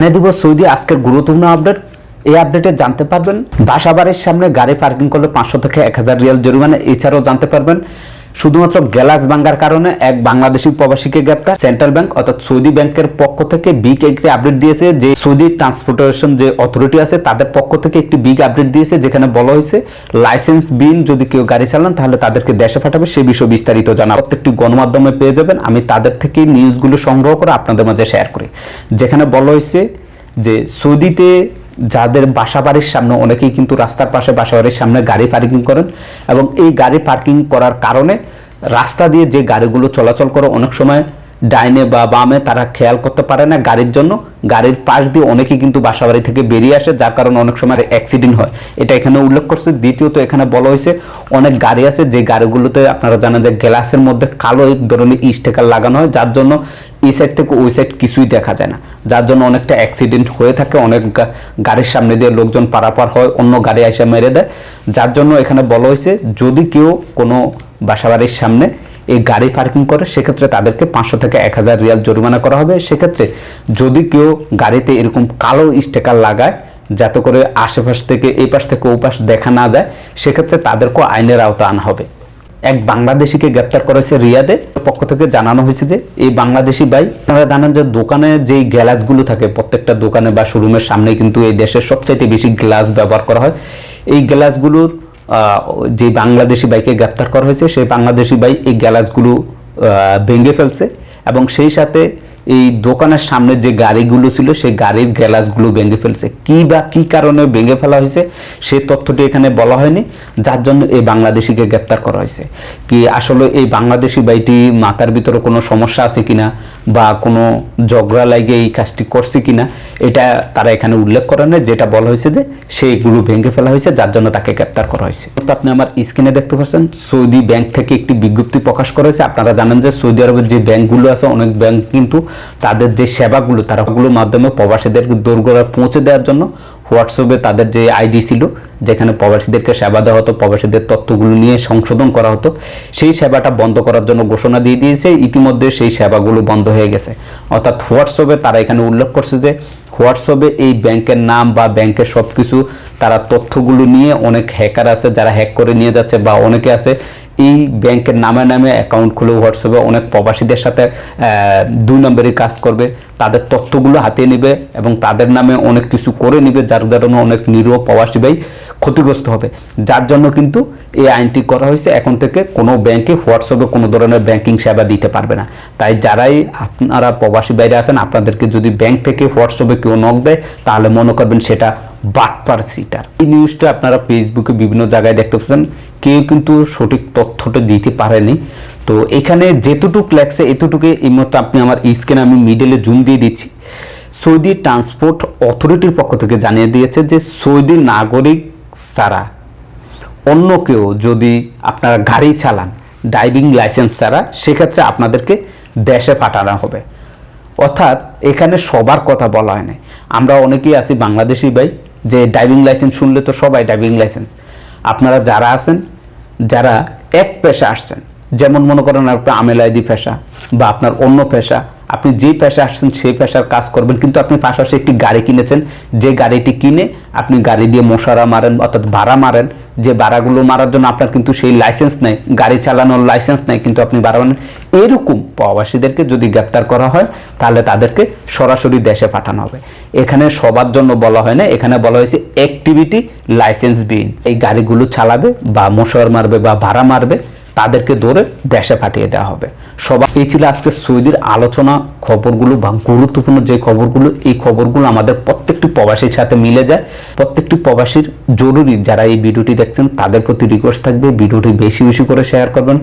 জানিয়ে দিব সৌদি আজকের গুরুত্বপূর্ণ আপডেট। এই আপডেটে জানতে পারবেন, বাসাবাড়ির সামনে গাড়ি পার্কিং করলে পাঁচশো থেকে এক হাজার রিয়াল জরিমানা, এছাড়াও জানতে পারবেন শুধুমাত্র গ্যালাস ভাঙ্গার কারণে এক বাংলাদেশি প্রবাসীকে গ্রেপ্তার। সেন্ট্রাল ব্যাংক অর্থাৎ সৌদি ব্যাংকের পক্ষ থেকে বিগ একটি আপডেট দিয়েছে যে সৌদি ট্রান্সপোর্টেশন যে অথরিটি আছে, তাদের পক্ষ থেকে একটি বিগ আপডেট দিয়েছে যেখানে বলা হয়েছে, লাইসেন্স বিন যদি কেউ গাড়ি চালান, তাহলে তাদেরকে দেশে পাঠাবে। সে বিষয়ে বিস্তারিত জানা প্রত্যেকটি গণমাধ্যমে পেয়ে যাবেন। আমি তাদের থেকে নিউজগুলো সংগ্রহ করে আপনাদের মাঝে শেয়ার করি। যেখানে বলা হয়েছে যে সৌদিতে যাদের বাসা বাড়ির সামনে অনেকেই কিন্তু রাস্তার পাশে বাসা বাড়ির সামনে গাড়ি পার্কিং করেন এবং এই গাড়ি পার্কিং করার কারণে রাস্তা দিয়ে যে গাড়িগুলো চলাচল করে অনেক সময় ডাইনে বা বামে তারা খেয়াল করতে পারে না গাড়ির জন্য। গাড়ির পাশ দিয়ে অনেকেই কিন্তু বাসা বাড়ি থেকে বেরিয়ে আসে, যার কারণে অনেক সময় অ্যাক্সিডেন্ট হয়। এটা এখানে উল্লেখ করছে। দ্বিতীয়ত এখানে বলা হয়েছে, অনেক গাড়ি আছে যে গাড়িগুলোতে আপনারা জানেন যে গ্লাসের মধ্যে কালো এক ধরনের স্টিকার লাগানো হয়, যার জন্য এই সাইড থেকে ওই সাইড কিছুই দেখা যায় না। যার জন্য অনেকটা অ্যাক্সিডেন্ট হয়ে থাকে, অনেক গাড়ির সামনে দিয়ে লোকজন পারাপার হয়, অন্য গাড়ি এসে মেরে দেয়। যার জন্য এখানে বলা হয়েছে, যদি কেউ কোনো বাসাবাড়ির সামনে এই গাড়ি পার্কিং করে, সেক্ষেত্রে তাদেরকে পাঁচশো থেকে এক হাজার রিয়াল জরিমানা করা হবে। সেক্ষেত্রে যদি কেউ গাড়িতে এরকম কালো স্টিকার লাগায়, যাতে করে আশেপাশ থেকে, এই পাশ থেকে ও পাশ দেখা না যায়, সেক্ষেত্রে তাদেরকেও আইনের আওতা আনা হবে। এক বাংলাদেশিকে গ্রেপ্তার করেছে রিয়াদে। পক্ষ থেকে জানানো হয়েছে যে, এই বাংলাদেশি ভাই, আপনারা জানেন যে দোকানে যেই গ্লাসগুলো থাকে, প্রত্যেকটা দোকানে বা শোরুমের সামনে কিন্তু এই দেশের সবচাইতে বেশি গ্লাস ব্যবহার করা হয়। এই গ্লাসগুলোর যে বাংলাদেশি বাইকে গ্রেপ্তার করা হয়েছে, সেই বাংলাদেশি বাই এই গ্যালাসগুলো ভেঙে ফেলছে এবং সেই সাথে এই দোকানের সামনে যে গাড়িগুলো ছিল, সেই গাড়ির গ্লাসগুলো ভেঙে ফেলছে। কি বা কি কারণে ভেঙে ফেলা হয়েছে, সে তথ্যটি এখানে বলা হয়নি। যার জন্য এই বাংলাদেশিকে গ্রেপ্তার করা হয়েছে। কি আসলে এই বাংলাদেশি বাইটি মাথার ভিতরে কোনো সমস্যা আছে কিনা, বা কোনো ঝগড়া লাগে এই কাজটি করছে কিনা, এটা তারা এখানে উল্লেখ করে না যেটা বলা হয়েছে যে, সেইগুলো ভেঙে ফেলা হয়েছে, যার জন্য তাকে গ্রেপ্তার করা হয়েছে। আপনি আমার স্ক্রিনে দেখতে পাচ্ছেন, সৌদি ব্যাংক থেকে একটি বিজ্ঞপ্তি প্রকাশ করেছে। আপনারা জানেন যে সৌদি আরবের যে ব্যাংকগুলো আছে, অনেক ব্যাংক কিন্তু তাদের যে সেবাগুলো তারা ওগুলোর মাধ্যমে প্রবাসীদের দোরগোড়ায় পৌঁছে দেওয়ার জন্য হোয়াটসঅ্যাপে তাদের যে আইডি ছিল, যেখানে প্রবাসীদেরকে সেবা দেওয়া হতো, প্রবাসীদের তথ্যগুলো নিয়ে সংশোধন করা হতো, সেই সেবাটা বন্ধ করার জন্য ঘোষণা দিয়ে দিয়েছে। ইতিমধ্যে সেই সেবাগুলো বন্ধ হয়ে গেছে। অর্থাৎ হোয়াটসঅ্যাপে তারা এখানে উল্লেখ করছে যে হোয়াটসঅ্যাপে এই ব্যাংকের নাম বা ব্যাংকের সব কিছু তারা তথ্যগুলো নিয়ে অনেক হ্যাকার আছে যারা হ্যাক করে নিয়ে যাচ্ছে বা অনেকে আছে, এই ব্যাংকের নামে নামে অ্যাকাউন্ট খুলে হোয়াটসঅ্যাপে অনেক প্রবাসীদের সাথে দুই নম্বরের কাজ করবে। তাদের তথ্যগুলো হাতিয়ে নেবে এবং তাদের নামে অনেক কিছু করে নেবে, যার কারণে অনেক নিরীহ প্রবাসী ভাই ক্ষতিগ্রস্ত হবে। যার জন্য কিন্তু এই আইনটি করা হয়েছে। এখন থেকে কোনো ব্যাংকে হোয়াটসঅ্যাপে কোনো ধরনের ব্যাংকিং সেবা দিতে পারবে না। তাই যারাই আপনারা প্রবাসী বাইরে আছেন, আপনাদেরকে যদি ব্যাংক থেকে হোয়াটসঅ্যাপে কেউ নক দেয়, তাহলে মনে করবেন সেটা বাটপার সিটার। এই নিউজটা আপনারা ফেসবুকে বিভিন্ন জায়গায় দেখতে পাচ্ছেন। কেউ কিন্তু সঠিক তথ্যটা দিতে পারেনি। তো এখানে যেতটুক লেগছে এতটুকু এই মতো আপনি আমার স্ক্রিনে আমি মিডলে জুম দিয়ে দিচ্ছি। সৌদি ট্রান্সপোর্ট অথরিটির পক্ষ থেকে জানিয়ে দিয়েছে যে সৌদি নাগরিক ছাড়া। অন্য কেউ যদি আপনারা গাড়ি চালান ড্রাইভিং লাইসেন্স ছাড়া, সেক্ষেত্রে আপনাদেরকে দেশে পাঠানো হবে। অর্থাৎ এখানে সবার কথা বলা হয় না আমরা অনেকেই আছি বাংলাদেশি ভাই, যে ড্রাইভিং লাইসেন্স শুনলে তো সবাই ড্রাইভিং লাইসেন্স আপনারা যারা আছেন, যারা এক পেশা আসছেন, যেমন মনে করেন আপনার আমেলাইদি পেশা বা আপনার অন্য পেশা আপনি যে পেশা আসছেন সেই পেশার কাজ করবেন, কিন্তু আপনি পাশাপাশি একটি গাড়ি কিনেছেন। যে গাড়িটি কিনে আপনি গাড়ি দিয়ে মশারা মারেন, অর্থাৎ ভাড়া মারেন, যে ভাড়াগুলো মারার জন্য আপনার কিন্তু সেই লাইসেন্স নেই, গাড়ি চালানোর লাইসেন্স নেই, কিন্তু আপনি ভাড়া মারেন। এরকম প্রবাসীদেরকে যদি গ্রেপ্তার করা হয়, তাহলে তাদেরকে সরাসরি দেশে পাঠানো হবে। এখানে সবার জন্য বলা হয় না, এখানে বলা হয়েছে অ্যাক্টিভিটি লাইসেন্স বিন এই গাড়িগুলো চালাবে বা মশার মারবে বা ভাড়া মারবে, তাদেরকে ধরে দেশে পাঠিয়ে দেওয়া হবে। সবাই এই ছিল আজকে সৌদির আলোচনা। খবরগুলো বা গুরুত্বপূর্ণ যে খবরগুলো, এই খবরগুলো আমাদের প্রত্যেকটি প্রবাসীর সাথে মিলে যায়। প্রত্যেকটি প্রবাসীর জরুরি যারা এই ভিডিওটি দেখছেন, তাদের প্রতি রিকোয়েস্ট থাকবে। ভিডিওটি বেশি বেশি করে শেয়ার করবেন।